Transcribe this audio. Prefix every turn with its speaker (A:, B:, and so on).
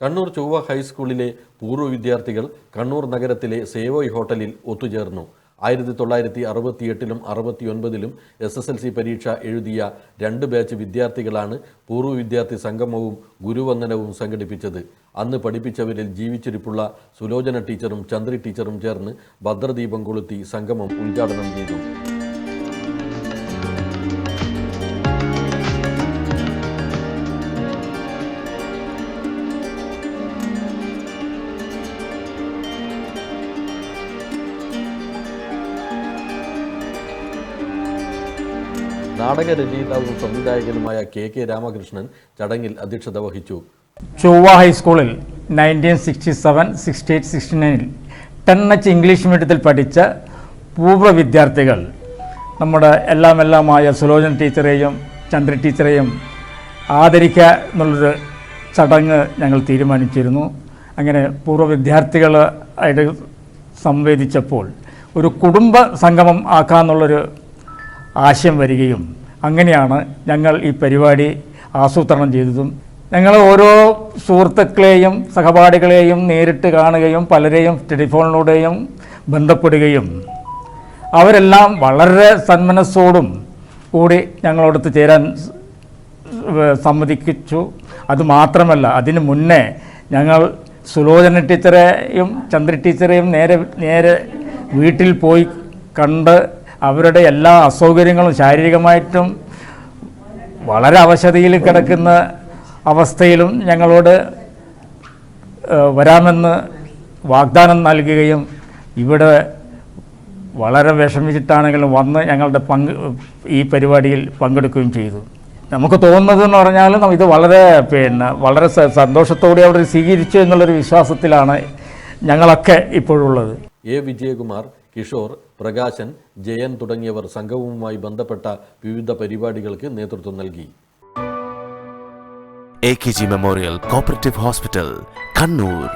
A: കണ്ണൂർ ചൊവ്വ ഹൈസ്കൂളിലെ പൂർവ വിദ്യാർത്ഥികൾ കണ്ണൂർ നഗരത്തിലെ സേവോയ് ഹോട്ടലിൽ ഒത്തുചേർന്നു. ആയിരത്തി തൊള്ളായിരത്തി അറുപത്തിയെട്ടിലും അറുപത്തിയൊൻപതിലും എസ് എസ് എൽ സി പരീക്ഷ എഴുതിയ രണ്ട് ബാച്ച് വിദ്യാർത്ഥികളാണ് പൂർവ വിദ്യാർത്ഥി സംഗമവും ഗുരുവന്ദനവും സംഘടിപ്പിച്ചത്. അന്ന് പഠിപ്പിച്ചവരിൽ ജീവിച്ചിരിപ്പുള്ള സുലോചന ടീച്ചറും ചന്ദ്രി ടീച്ചറും ചേർന്ന് ഭദ്രദീപം കൊളുത്തി സംഗമം ഉദ്ഘാടനം ചെയ്തു. നാടക രചയിതാവും സംവിധായകനുമായ കെ കെ രാമകൃഷ്ണൻ ചടങ്ങിൽ അധ്യക്ഷത വഹിച്ചു.
B: ചൊവ്വ ഹൈസ്കൂളിൽ nineteen sixty seven sixty eight sixty നയനിൽ ten H English മീഡിയത്തിൽ പഠിച്ച പൂർവ വിദ്യാർത്ഥികൾ. നമ്മുടെ എല്ലാം എല്ലാമായ സുലോചന ടീച്ചറെയും ചന്ദ്ര ടീച്ചറെയും ആദരിക്കുക എന്നുള്ളൊരു ചടങ്ങ് ഞങ്ങൾ തീരുമാനിച്ചിരുന്നു. അങ്ങനെ പൂർവ വിദ്യാർത്ഥികൾ ആയിട്ട് സംവേദിച്ചപ്പോൾ ഒരു കുടുംബ സംഗമം ആക്കാമെന്നുള്ളൊരു ആശയം വരികയും അങ്ങനെയാണ് ഞങ്ങൾ ഈ പരിപാടി ആസൂത്രണം ചെയ്തതും. ഞങ്ങൾ ഓരോ സുഹൃത്തുക്കളെയും സഹപാഠികളെയും നേരിട്ട് കാണുകയും പലരെയും ടെലിഫോണിലൂടെയും ബന്ധപ്പെടുകയും അവരെല്ലാം വളരെ സന്മനസ്സോടും കൂടി ഞങ്ങളോടത്ത് ചേരാൻ സമ്മതിക്കിച്ചു അതുമാത്രമല്ല അതിന് മുന്നേ ഞങ്ങൾ സുലോചന ടീച്ചറെയും ചന്ദ്ര ടീച്ചറെയും നേരെ നേരെ വീട്ടിൽ പോയി കണ്ട് അവരുടെ എല്ലാ അസൗകര്യങ്ങളും ശാരീരികമായിട്ടും വളരെ അവശതയിൽ കിടക്കുന്ന അവസ്ഥയിലും ഞങ്ങളോട് വരാമെന്ന് വാഗ്ദാനം നൽകുകയും ഇവിടെ വളരെ വിഷമിച്ചിട്ടാണെങ്കിലും വന്ന് ഞങ്ങളുടെ പങ്ക് ഈ പരിപാടിയിൽ പങ്കെടുക്കുകയും ചെയ്തു. നമുക്ക് തോന്നുന്നതെന്ന് പറഞ്ഞാൽ ഇത് വളരെ പിന്നെ വളരെ സന്തോഷത്തോടെ അവർ സ്വീകരിച്ചു എന്നുള്ളൊരു വിശ്വാസത്തിലാണ് ഞങ്ങളൊക്കെ ഇപ്പോഴുള്ളത്.
A: എ വിജയകുമാർ കിഷോർ പ്രകാശൻ ജയൻ തുടങ്ങിയവർ സംഘവുമായി ബന്ധപ്പെട്ട വിവിധ പരിപാടികൾക്ക് നേതൃത്വം നൽകി.
C: A K G memorial cooperative hospital Kannur